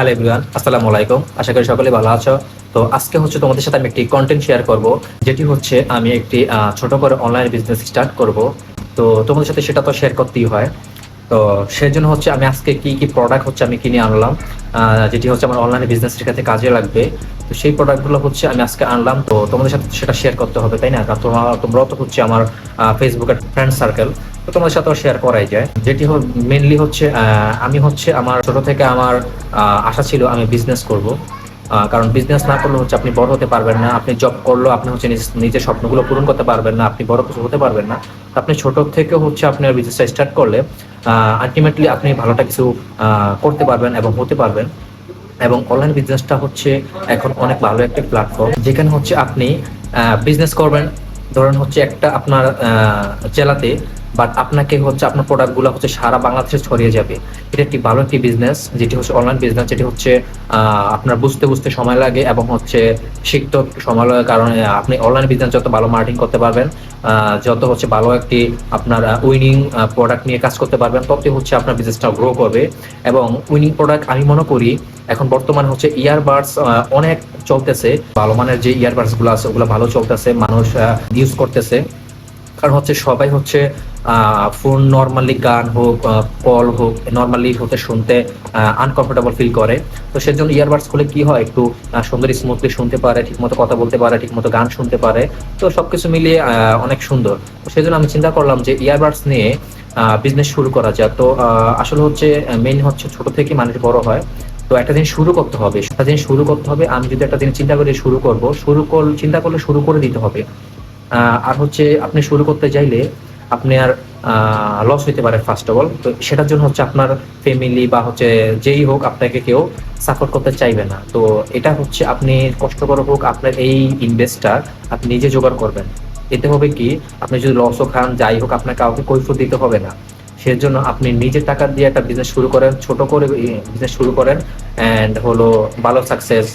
Hello everyone, আসসালামু আলাইকুম। আশা করি সকলে ভালো আছো। তো আজকে হচ্ছে তোমাদের সাথে আমি একটি কন্টেন্ট শেয়ার করব, যেটি হচ্ছে আমি একটি ছোট করে অনলাইন বিজনেস স্টার্ট করব। তো তোমাদের সাথে সেটা তো শেয়ার করতেই হয়। তো সেজন্য হচ্ছে আমি আজকে কি কি প্রোডাক্ট হচ্ছে আমি কিনে আনলাম যেটি হচ্ছে আমার অনলাইন বিজনেসের কাছে কাজে লাগবে। তো সেই প্রোডাক্টগুলো হচ্ছে আমি আজকে আনলাম। তো তোমাদের সাথে সেটা শেয়ার করতে হবে, তাই না? তোমরা তোমরাও তো হচ্ছে আমার ফেসবুকের ফ্রেন্ড সার্কেল তো তোমাদের সাথেও শেয়ার করাই যায়। যেটি মেনলি হচ্ছে আমি হচ্ছে আমার ছোট থেকে আমার আশা ছিল আমি বিজনেস করব। কারণ বিজনেস না করলে হচ্ছে আপনি বড় হতে পারবেন না। আপনি জব করলেও আপনি হচ্ছে নিজ- নিজের স্বপ্নগুলো পূরণ করতে পারবেন না। আপনি বড় কিছু হতে পারবেন না। আপনি ছোট থেকে হচ্ছে আপনার বিজনেসটা স্টার্ট করলে আলটিমেটলি আপনি ভালোটা কিছু করতে পারবেন এবং হতে পারবেন। এবং অনলাইন বিজনেসটা হচ্ছে এখন অনেক ভালো একটা প্ল্যাটফর্ম যেখানে হচ্ছে আপনি বিজনেস করবেন। ধরেন হচ্ছে একটা আপনার জেলাতে বাট আপনাকে হচ্ছে আপনার প্রোডাক্টগুলো হচ্ছে সারা বাংলাদেশে ছড়িয়ে যাবে। এটা একটি ভালো একটি বিজনেস যেটি হচ্ছে অনলাইন বিজনেস যেটি হচ্ছে আপনার বুঝতে বুঝতে সময় লাগে এবং হচ্ছে শিখতে সময় লাগার কারণে আপনি অনলাইন বিজনেস যত ভালো মার্কেটিং করতে পারবেন যত হচ্ছে ভালো একটি আপনার উইনিং প্রোডাক্ট নিয়ে কাজ করতে পারবেন, ততই হচ্ছে আপনার বিজনেসটা গ্রো করবে। এবং উইনিং প্রোডাক্ট আমি মনে করি, এখন বর্তমানে হচ্ছে ইয়ারবাডস অনেক চলতেছে। ভালো মানের যে ইয়ারবাডসগুলো আছে, ওগুলো ভালো চলতেছে। মানুষ ইউজ করতেছে। কারণ হচ্ছে সবাই হচ্ছে ফোন নর্মালি গান হোক কল হোক নর্মালি হতে শুনতে আনকমফোর্টেবল ফিল করে। তো সেজন্য ইয়ারবাডস খুলে কি হয়? একটু সুন্দর স্মুথলি শুনতে পারে, ঠিকমতো কথা বলতে পারে, ঠিকমতো গান শুনতে পারে। তো সবকিছু মিলিয়ে অনেক সুন্দর। তো সেজন্য আমি চিন্তা করলাম যে ইয়ারবাডস নিয়ে বিজনেস শুরু করা যায় তো আসলে হচ্ছে মেইন হচ্ছে ছোট থেকে মানুষ বড় হয়। তো একটা দিন শুরু করতে হবে। একটা দিন শুরু করতে হবে। আমি যদি একটা দিন চিন্তা করে শুরু করব, শুরু কর, চিন্তা করলে শুরু করে দিতে হবে। আর হচ্ছে আপনি শুরু করতে চাইলে আপনি আর লস হইতে পারে ফার্স্ট অফ অল তো সেটার জন্য হচ্ছে আপনার ফ্যামিলি বা হচ্ছে যেই হোক আপনাকে কেউ সাপোর্ট করতে চাইবে না। তো এটা হচ্ছে আপনি কষ্ট করে হোক আপনার এই ইনভেস্টটা আপনি নিজে জোগাড় করবেন। এতে হবে কি, আপনি যদি লসও খান, যাই হোক, আপনার কাউকে কৈফত দিতে হবে না। সেজন্য আপনি নিজের টাকা দিয়ে একটা বিজনেস শুরু করেন, ছোট করে বিজনেস শুরু করেন অ্যান্ড হলো ভালো সাকসেস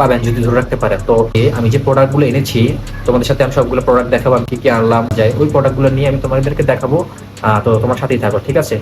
পাবেন যদি ধরে রাখতে পারেন। তো আমি যে প্রোডাক্টগুলো এনেছি, তোমাদের সাথে আমি সবগুলো প্রোডাক্ট দেখাবো, আমি কি কি আনলাম, যাই, ওই প্রোডাক্টগুলো নিয়ে আমি তোমাদেরকে দেখাবো তো তোমার সাথেই থাকো, ঠিক আছে?